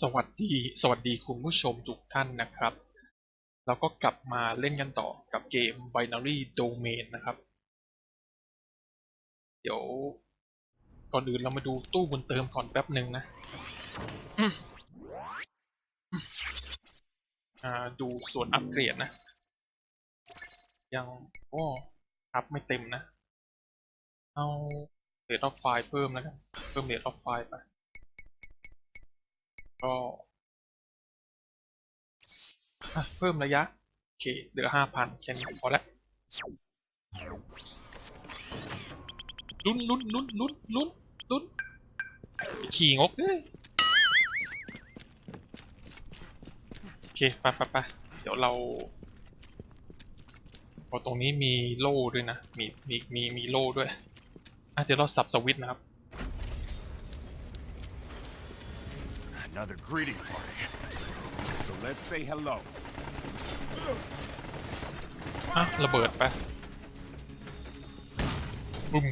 สวัสดี สวัสดีคุณผู้ชมทุกท่านนะครับเราก็กลับมาเล่นกันต่อกับเกม Binary Domain นะครับ เดี๋ยวก่อนอื่นเรามาดูตู้บุญเติมก่อนแป๊บหนึ่งนะอ่าดูส่วนอัปเกรดนะ ยังโอ้อัพไม่เต็มนะ เอาเรทออฟไฟเพิ่มแล้วกัน เพิ่มเรทออฟไฟไป ก็ เพิ่มระยะ โอเค เหลือห้าพันแค่นี้พอแล้วลุ้นลุ้นลุ้นลุ้นลุ้นลุ้นขี่งกเอ้ยโอเคไปไปไปเดี๋ยวเราพอตรงนี้มีโล่ด้วยนะ มีมีมีมีโล่ด้วยอะเดี๋ยวเราสับสวิตนะครับ Another greeting party. So let's say hello. อ่ะระเบิดไปบุ้ม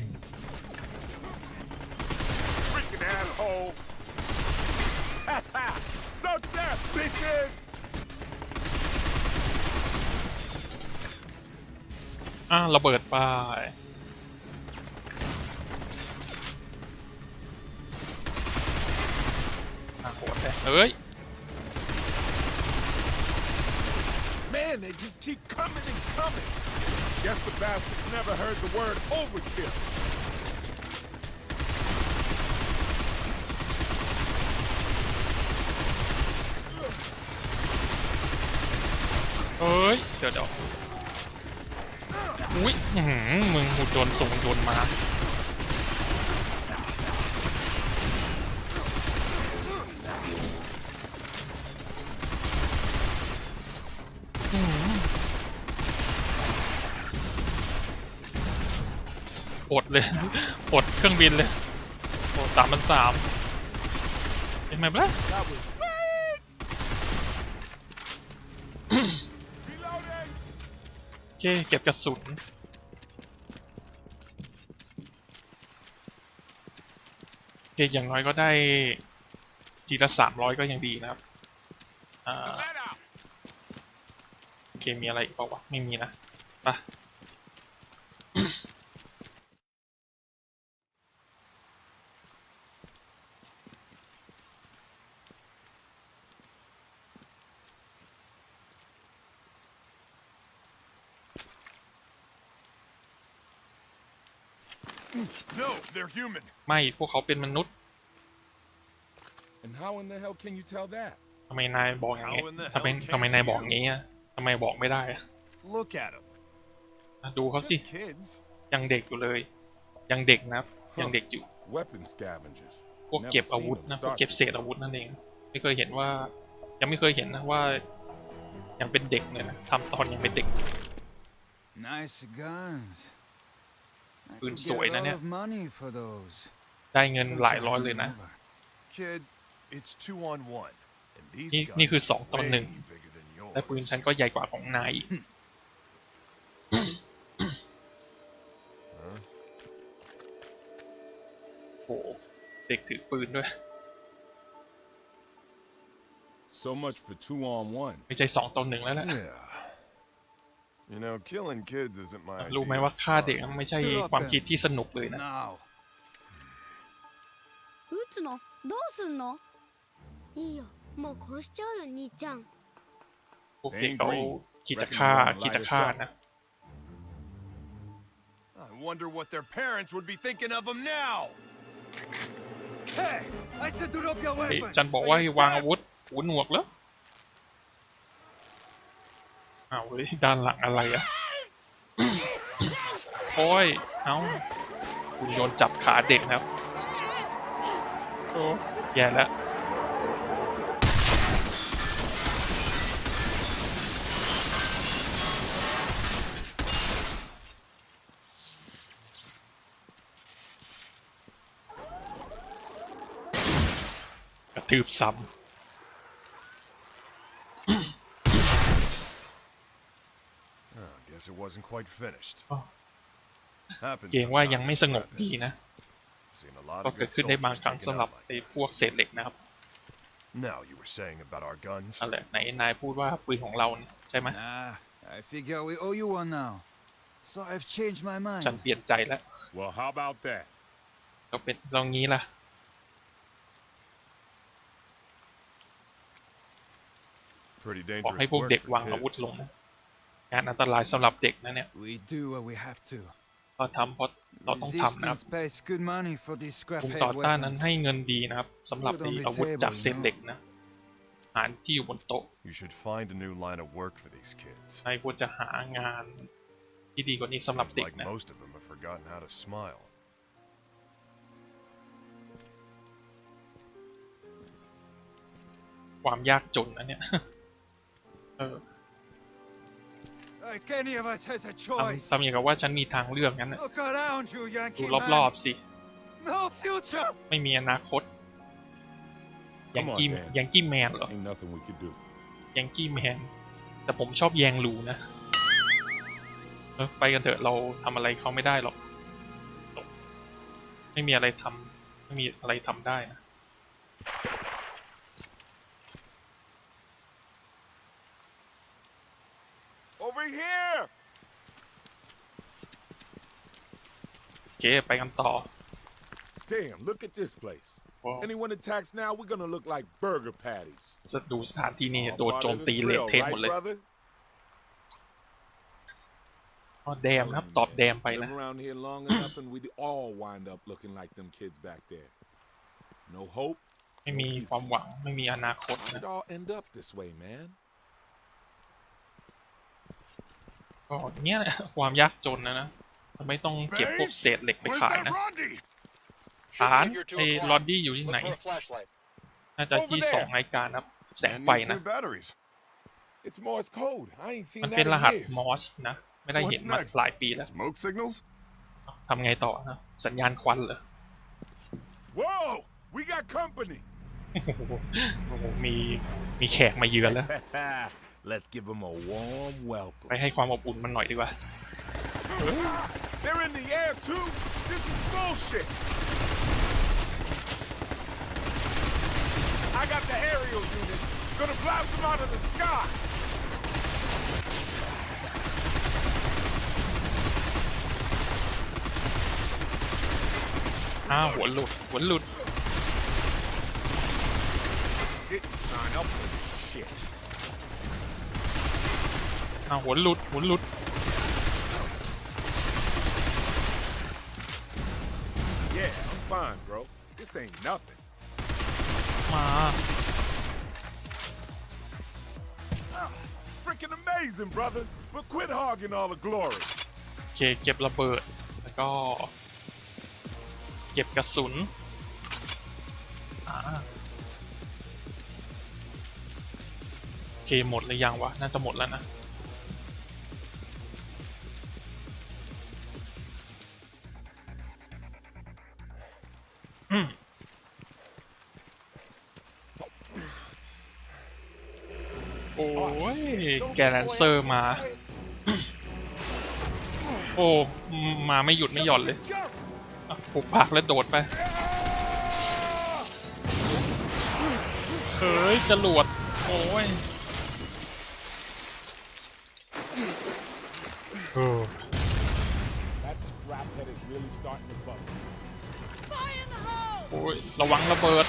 Freaking asshole! Suck that, bitches! อ่ะระเบิดไป โหดเลยเอ้ย Man, they just keep coming and coming. Guess the bastards never heard the word overkill. เอ้ยเดี๋ยวเดี๋ยวอุ้ยอื้อหือมึงหุ่นยนต์ส่งหุ่นยนต์มาอื้อหืออด เลยอดเครื่องบินเลย โอ้สามพันสามเป็นไงบ้างโอเคเก็บกระสุนโอเคอย่างน้อยก็ได้ทีละสามร้อยก็ยังดีนะครับโอเคมีอะไรอีกเปล่าวะไม่มีนะ ไป No, they're human. ไม่พวกเขาเป็นมนุษย์ And how in the hell can you tell that? ทำไมนายบอกอย่างงี้ How in the ทำไม hell ทำไม can't นาย you? บอกอย่างงี้อะทำไมบอกไม่ได้อะ Look at them. อะดูเขาสิ Just kids. ยังเด็กอยู่เลย ยังเด็กนะครับ ยังเด็กอยู่ Weapon scavengers. พวกเก็บอาวุธนะพวกเก็บเศษอาวุธนั่นเอง ไม่เคยเห็นว่า ยังไม่เคยเห็นนะว่า ยังเป็นเด็กเลยนะทำตอนยังเป็นเด็ก Nice guns. I Good could get story, a lot Nanya. of money for those. ได้เงินหลายร้อยเลยนะ Kid, it's two on one. And these นี่ guns นี่คือสองต่อ way หนึ่ง bigger than yours. และปืนฉันก็ใหญ่กว่าของนายอีกโอ้โหเด็กถือปืนด้วย So much for two on one. ไม่ใช่สองต่อหนึ่งแล้วแหละ Yeah. You know, killing kids isn't my รู้ไหม idea ว่า of ฆ่าเด็ก fun. ไม่ใช่ความคิดที่สนุกเลยนะ Now. 撃つのどうすんのいいよもう殺しちゃうよ兄ちゃん พวกเด็กเขาคิดจะฆ่าคิดจะฆ่านะ I wonder what their parents would be thinking of them now. Hey, I said do not your เฮ้ย weapons. จันบอกว่าให้วางอาวุธหูหนวกแล้ว อ้าวเฮ้ยด้านหลังอะไรอะโอ้ย เอ้าคุณโยนจับขาเด็กนะครับโอ้แย่แล้วกระทืบซ้ Oh, guess it wasn't quite finished. อ๋อ Happens ำเกรงว่ายัง sometimes, ไม่สงบ that ดี is. นะ Seen a lot ก็ of เกิด good ขึ้นได้บาง soldiers ครั้ง taken สำหรับ out like ไอ้พวกเศษเหล็กนะครับ Now you were saying about our guns. นั่นแหละไหนนายพูดว่าปืนของเราเนี่ยใช่ไหม Nah, I figure we owe you one now. So I've changed my mind. ฉันเปลี่ยนใจแล้ว Well, how about that? ก็เป็นลองงี้ล่ะ Pretty บอกให้ dangerous พวก work เด็ก for วางอาวุธ kids. ลงนะ งานอันตรายสำหรับเด็กนะเนี่ย We do what we have to. เราทำเพราะเราต้องทำนะครับ Resistance pays good money for these กลุ่ม scrap ต่อ head ต้านนั้น weapons. ให้เงินดีนะครับสำหรับไอ้อาวุธจากเศษเหล็กนะอาหารที่อยู่บนโต๊ะ You should find a new line of work for these kids. นายควรจะหางานที่ดีกว่านี้สำหรับ Seems เด็ก like นะ most of them have forgotten how to smile. ความยากจนนะเนี่ย เออ ทำ choice. ทำอย่างกับว่าฉันมีทางเลือกงั้นนะ Look around you, ดู Yankee รอบ man. ๆสิ No future. ไม่มีอนาคต ยัง Come on, กี้ man. ยังกี้แมนเหรอ Ain't nothing we could do. ยังกี้แมน แต่ผมชอบแยงหลูนะเออไปกันเถอะเราทำอะไรเขาไม่ได้หรอก ไม่มีอะไรทำไม่มีอะไรทำได้นะ Over here! โอเค ไปกันต่อ Damn, look at this place. ว้าว Anyone attacks now, we're gonna look like burger patties. จะดูสถานที่นี่ All โดน part โจ of ม the ตีเละ drill, เทะหมด right, เลย brother? อ๋อแดมนะครับ ตอบแดมไปนะ Live around here long enough and we'd all wind up looking like them kids back there. No hope. ไม่มีความหวัง ไม่มีอนาคต How'd นะ it all end up this way, man? ก็เนี้ยแหละความยากจนนะนะทำไมต้องเก็บพวกเศษเหล็กไปขายนะ Rodney? ฐานไอ้ลอดดี้อยู่ที่ไหน น่าจะที่สองรายการนะครับแสง And ไฟ needs นะ new batteries. It's Morse code. I ain't seen มัน that เป็น in รหัส years. มอสนะ ไม่ได้เห็น What's มา next? หลายปีแล้ว Smoke signals? ทำไงต่อนะ สัญญาณควันเหรอ Whoa! We got company. โอ้โหโอ้โหมีมีแขกมาเยือนแล้ว Let's give them a warm ไป welcome. ให้ความอบอุ่นมันหน่อยดีกว่า They're in the air too. This is bullshit. I got the aerial unit. Gonna blast them out of the sky. อ้าวหัวหลุด หัวหลุด Didn't sign up for this shit. อ้าวหัวหลุดหัวหลุด Yeah, I'm fine, bro. This ain't nothing. มา Freaking amazing, brother. But quit hogging all the glory. โอเคเก็บระเบิด แล้วก็ เก็บกระสุนอ่าโอเคหมดหรือยังวะ น่าจะหมดแล้วนะ แกแลนเซอร์มา โอ้มาไม่หยุดไม่หย่อนเลยอะผูกผักแล้วโดดไป เฮ้ยจรวด โอ้ยเออ That scraphead is really starting to bug. โอ้ยระวังระเบิด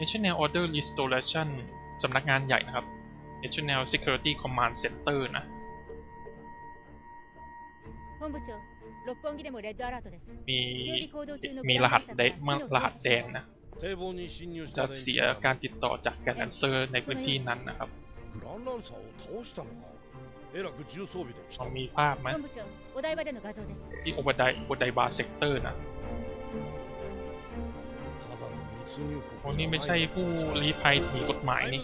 National Order Restoration สำนักงานใหญ่นะครับ National Security Command Center นะมีมีรหัสแดงมื่อรหัสแดงนะจะเสียการติดต่อจากแกนแอนเซอร์ในพื้นที่นั้นนะครับเรามีภาพไหมที่โอเบไดโอเบไดบาเซกเตอร์นะ พวกนี้ไม่ใช่ผู้ลี้ภัยถือกฎหมายนี่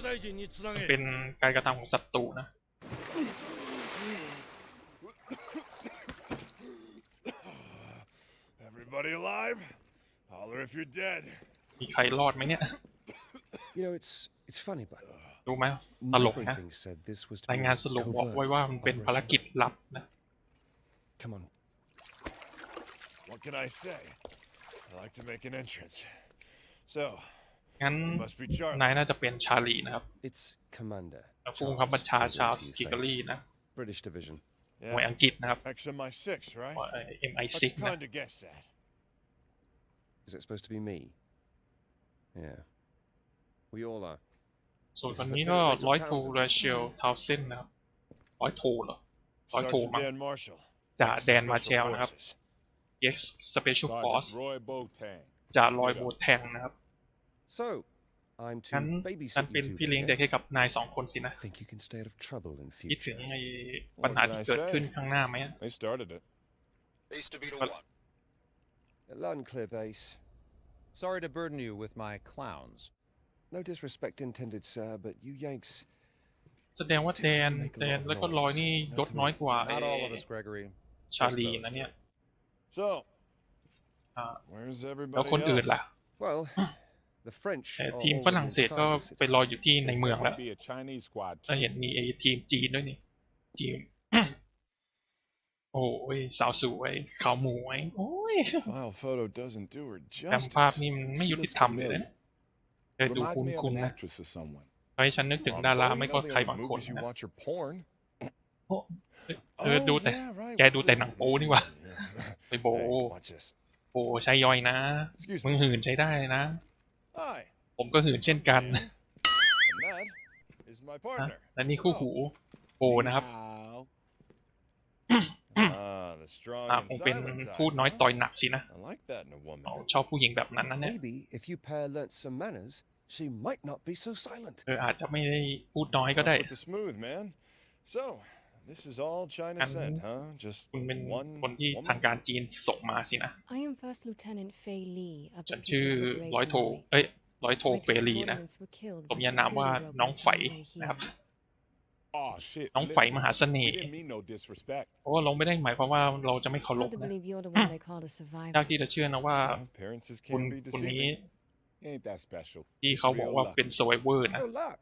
มันเป็นการกระทำของศัตรูนะมีใครรอดไหมเนี่ย You know, it's it's funny, but รู้ไหมตลกนะรายงานสรุปบอกไว้ว่ามันเป็นภารกิจลับนะ Come on. What can I say? I like to make an entrance. So, งั้น you must be นาย Charlie. น่าจะเป็นชาลีนะครับ It's Commander. ผู้บังคับบัญชา Charles ชาวส Gilbert กิก to เกอ your รี่ face. นะ British Division. หน่วย Yeah. อังกฤษนะครับ XMI6, right? เอ็มไอ I ซิกนะ kind of guessed that. Is it supposed to be me? Yeah. We all are. ส่วนคนนี้ก็ร้อยโทเรเชลทาวเซนนะครับร้อยโทเหรอร้อยโท Sergeant มั้ง Dan Marshall. จ่าแดน Special มาเชลนะครับ Forces. X Special Force Sergeant Roy Botang. จ่าลอยโบแทงนะครับ So, I'm งั้น to ฉัน babysit เป็น you พี่ two เลี้ยง then, เด็ก eh? ให้กับนายสองคนสินะ Think you can stay out of trouble in คิดถึง future? ไอ้ปัญหาที่เกิดขึ้นข้างหน้าไหมอะ They started it. East to be to But- one. Loud and clear base. Sorry to burden you with my clowns. No disrespect intended, sir, but you Yanks แสดงว่าแดนแดนแล้วก็ลอยนี่ยศน้อยกว่า Not all of ไอ้ us, Gregory. ชาลีนะเนี่ย So, อ่า where's แล้ว everybody คนอื่น else? ล่ะ Well, the French แต่ are ทีม all ฝรั่งเศส inside ก็ the city. ไปรออยู่ที่ใน There เมืองแล้ว might be a Chinese squad แล้ว too. เห็นมีไอ้ทีมจีนด้วยนี่ทีมโอ้ยสาวสวยขาวหมวยโอ้ย File photo doesn't do her แอมภาพ justice. นี่มันไม่ She ยุติ looks ธรรมเลย familiar. นะเคยดู Reminds คุณ me of คุณ an นะ actress or someone. ทำให้ฉันนึกถึง Oh, ดารา well, ไม่ you ก็ know the ใคร only บางคน movies you นะ watch are porn. โอ้เออดูแต่ Oh, yeah, right, แก what ดู the- แต่หนังโป๊นี่หว่า Yeah. ไปโบ Hey, watch this. โบใช้ย่อยนะ Excuse มึง me. หื่นใช้ได้นะ Hi. ผมก็หื่นเช่นกัน And that is my นะ partner. และนี่คู่หูโบนะครับ How? Ah, the strong อะ and คงเป็น silent พูด type, น้อย huh? ต่อยหนักสินะ I like that in a woman. อ๋อชอบผู้หญิงแบบนั้นนะเนี่ย Maybe if you pair learnt some manners, she might not be so silent. เอออาจจะไม่ได้พูดน้อยก็ Off ได้ with the smooth, man. So, this is all China And- sent, huh? Just คุณเป็น one คนที่ woman? ทางการจีนส่งมาสินะ I am First Lieutenant Fei Li of ฉั the นชื่อ People's ร้อย Liberation โท Army. เอ้ย ร้อยโท My เฟรีนะ subordinates were killed สม by ญานามว่า security น้อง robots ไฝ on the way นะครับ here. Oh shit. น้องไฝ listen, มหาเสน่ We ห์ didn't mean no disrespect. เพราะว่าเราไม่ได้หมายความว่าเราจะไม่เคารพ Hard to นะ believe you're the one they called a ยาก survivor. ที่จะเชื่อนะว่า Yeah, appearances คุณ can be คนนี้ deceiving. Ain't that special. ที่ Just เขาบอก real ว่า lucky. เป็น s u r v i v o r นะ No luck.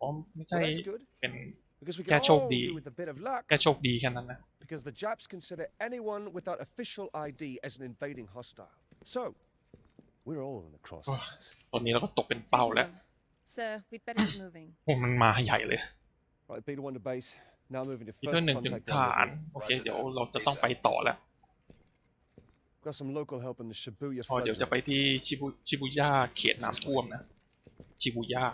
อ๋อไม่ Well, ใช่ that's good เป็น because we Kẻ can chột all đi. do with a bit of luck. แค่โชคดีแค่นั้นนะ Because the Japs consider anyone without official ID as an invading hostile. So, we're all in the crosshairs. ตอนนี้เราก็ตกเป็นเป้าแล้ว Sir, we'd better get moving. โอ้มันมาใหญ่เลย Right, Beta 1 to base. Now moving to อี first เทอร์หนึ่งถึง contact ฐาน rendezvous. โอเคเดี๋ยวเราจะต้องไปต่อแล้ว Got some local help in the Shibuya พอ flood เดี๋ยวจะไป zone. ที่ชิบุชิบุย่าเขตน้ำท่วมนะ ชิบุย่า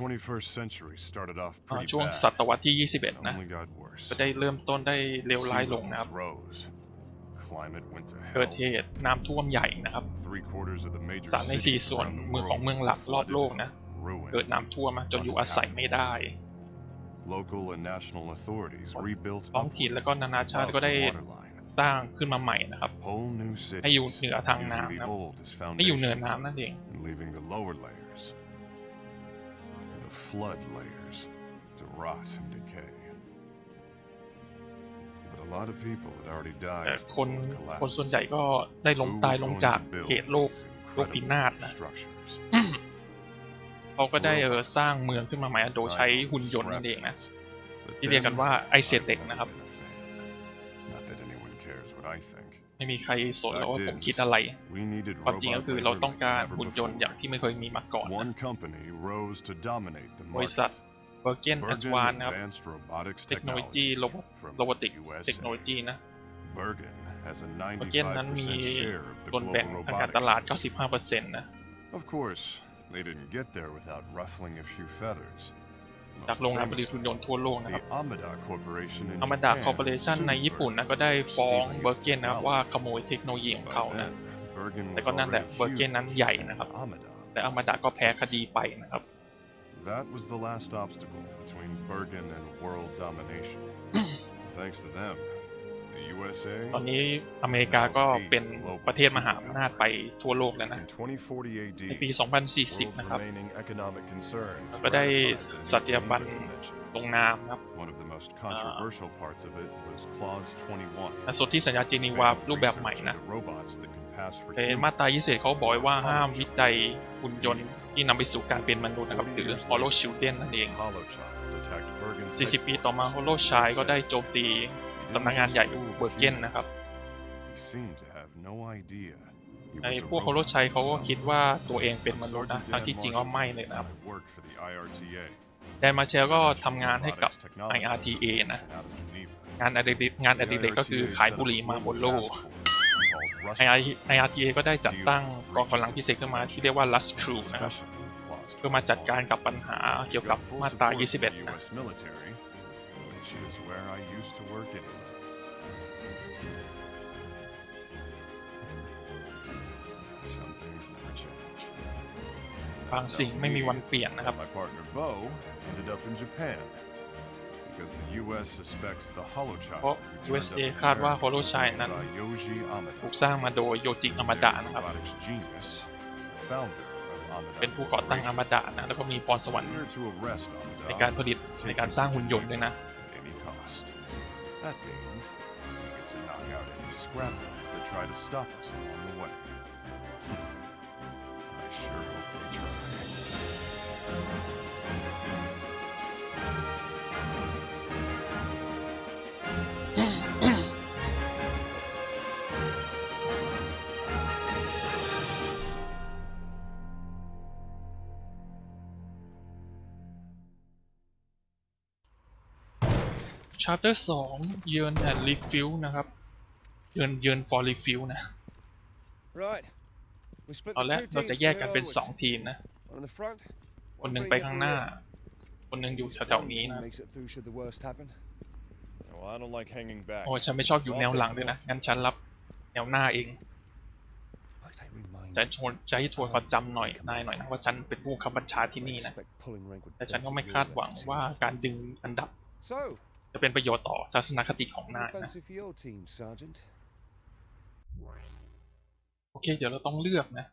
21st century started off อ่า pretty ช่วง bad. ศตวรรษที่ and 21 นะ only got worse. ก็ได้เริ่มต้นได้เลวร้าย Sea ลงนะครับ levels rose. Climate went to เกิด hell. เหตุน้ำท่วมใหญ่นะครับ Three quarters of the major สามในสี่ cities ส่วน around the เมืองของ world เมืองหลักรอบโลก flooded, นะ ruined. เกิดน้ำท่วมมาจนอยู่อาศัยไม่ได้ Local and national authorities rebuilt ท้องถิ่น upward แล้วก็นานาชาติ above ก็ได้ the waterline. สร้างขึ้นมาใหม่นะครับ Whole new cities, ให้อยู่เหนือทาง using น้ำ the นะครับ old as ให้อยู่เหนือ foundations น้ำนั่นเอง flood layers, to rot and decay. But a lot of people had already แต่ died. as the คน world คนส่วน collapsed. ใหญ่ก็ได้ล้ม Who ตาย was ลง going จาก to build เหตุโลก these โลกพินาศ incredible นะ structures? เขาก็ได้เออสร้างเมืองขึ้นมาใหม่โดยใช้หุ่นยนต์นั่นเองนะ ที่เรียกกันว่าไอเซเล็กนะครับ Not that anyone cares what I think. ไม่มีใครสนหรอกว่าผมคิดอะไร We needed ความจริงก็ robot คือเรา labor ต้องการ like never หุ่นยนต์อย่าง before. ที่ไม่เคยมีมาก่อนนะ One company rose to dominate the บริษัท market. เบอร์เกนแอด Bergen วานนะครับ Advanced Robotics เทคโนโลยี Technology โรบอท from โรบอติก the ส์ USA. เทคโนโลยีนะ Bergen has a เบอร์เกนนั้นมี95% share of the ส่วนแบ่ง global ทางการตลาด robotics. industry. 95%นะ Of course, they didn't get there without ruffling a few feathers. จาก Most โรงงานผลิต famously, หุ่นยนต์ทั่วโลกนะครับ The Amada Corporation in อามาดา Japan คอร์ปอเรชัน sued ในญี่ปุ่นนะ Bergen ก็ได้ for ฟ้อง stealing เบอ its ร์เกนนะครับว่า technology. ขโมยเทคโนโลยีของ By เขานะ then, Bergen แต่ was ก็นั่นแหละ already เบอร์เกนนั้น huge, ใหญ่ and นะครับ Amada แต่อามาดา lost ก็ its แพ้ค case. ดีไปนะครับ That was the last obstacle between Bergen and world domination. Thanks to them, the The USA ตอนนี้อเมริกาก็เป็นประเทศมหาอำนาจไปทั่วโลกแล้วนะ In 2040 AD, ในปี 2040 world's นะครับ remaining economic concerns ก็ได้ ratified the สัตยาบัน Geneva Convention. ลงนามครับ One of the most controversial parts of it was Clause 21. แต่ส่วนที่สัญญาเจนีวารูปแบบใหม่นะ Research into robots that can pass for ใน human. มาตรา20เขาบอกไว้ว่าห้ามวิจัยหุ่นยนต์ที่นำไปสู่การเป็นมนุษย์นะครับ หรือ Hollow Children นั่นเอง Holochild attacked Bergen's 40 ปีต่อมา Hollow Child ก็ได้โจมตีสำนักงานใหญ่เบอร์เกนนะครับ He seemed to have no idea. he ไอ้ was a พวก Hollow robot Child เขาก็ himself. คิดว่าตัวเองเป็นมนุษย์นะ Sergeant ทั้ง Dan ที่จริงว่า Marshall ไม่เลยนะครับ had worked for the IRTA. แดนมาเชลก็ทำงานให้กับ Robotics Technology IRTA นะ Association out of Geneva. งานอดิเรกงานอดิเรกก็คือขายบุหรี่มาบนโลก IRTA ก็ได้จัดตั้งกองกำลังพิเศษขึ้นมาที่เรียกว่า Last Crew นะครับ เพื่อมาจัดการกับปัญหาเกี่ยวกับมาตรา 21 นะ which is where I used to work anyway. Some things never change. บางสิ่งไม่มีวันเปลี่ยนนะครับ My partner Bo ended up in Japan because the U.S. suspects the Holochild เพราะ who turned USA up in คาดว่า America Hollow Child นั้น by Yoji Amada. ถูกสร้างมาโดยโยจิอามาดะนะครับ robotics genius, the founder of Amada เป็นผู้ก่อตั้งอามาดะนะแล้วก็มีพรสวรรค์ Eager to arrest Amada ในการผลิตในการสร้างหุ่นยนต์ด้วยนะ at any cost. That means we get to knock out any scrapheads that try to stop us along the way. I sure hope they try. ชาร์เตอร์สองเยือนแอนรีฟิลนะครับ เยือนเยือนฟอร์รีฟิลนะ Right. We split เอา the ละ two เรา teams จะแยกกันเป็น onwards. 2ทีมนะ One in the front. คนห one นึ่ง bringing ไป up ข้าง the หน้า rear. คนหนึ่งอยู่ At least แถว one ๆนี้ team นะ makes it through should the worst happen. Well, I don't like hanging back. โอ้ฉันไม่ชอบอยู่แนวหลังด้วยนะ งั้นฉันรับแนวหน้าเอง Might I remind จะชวนจะให้ทวนความจำหน่อยนายหน่อยนะว่าฉันเป็นผู้ขับบัญชาที่นี่นะ expect pulling rank would แต่ฉันก็ไม่ benefit คาด your หวัง reputation. ว่าการดึงอันดับ So, จะเป็นประโยชน์ต่อทัศนคติของ what นาย do you นะ fancy for your team, Sergeant? โอเค เดี๋ยวเราต้องเลือกนะ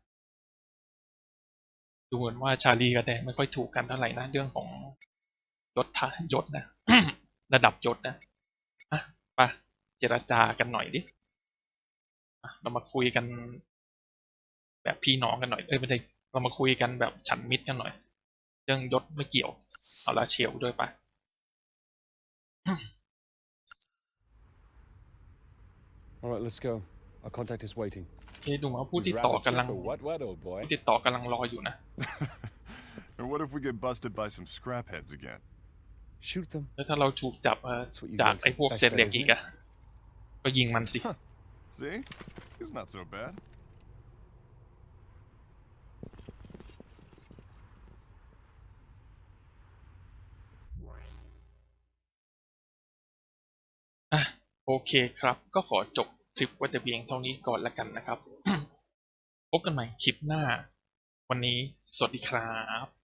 ดูเหมือนว่าชาลีกับแดงไม่ค่อยถูกกันเท่าไหร่นะเรื่องของยศทะยศนะ ระดับยศนะอะไปเจรจากันหน่อยดิอะเรามาคุยกัน แบบพี่น้องกันหน่อย เอ้ยไม่ใช่เรามาคุยกันแบบฉันมิตรกันหน่อย เรื่องยศไม่เกี่ยว เอาละเชียวด้วยไป All right, let's go. Our contact is waiting. โอเคดูเหมือนว่าผู้ติดต่อกำลัง What, what, old boy? ผู้ติดต่อกำลังรออยู่นะ and what if we get busted by some scrapheads again? Shoot them. แล้วถ้าเราถูกจับเอ่อ That's what you จาก want ไอ้พวก best เศษเหล็ก at, อี isn't กอะก็ยิงมันสิ See? He's not so bad. โอเคครับ ก็ขอจบคลิปไว้แต่เพียงเท่านี้ก่อนละกันนะครับ พบกันใหม่คลิปหน้า วันนี้สวัสดีครับ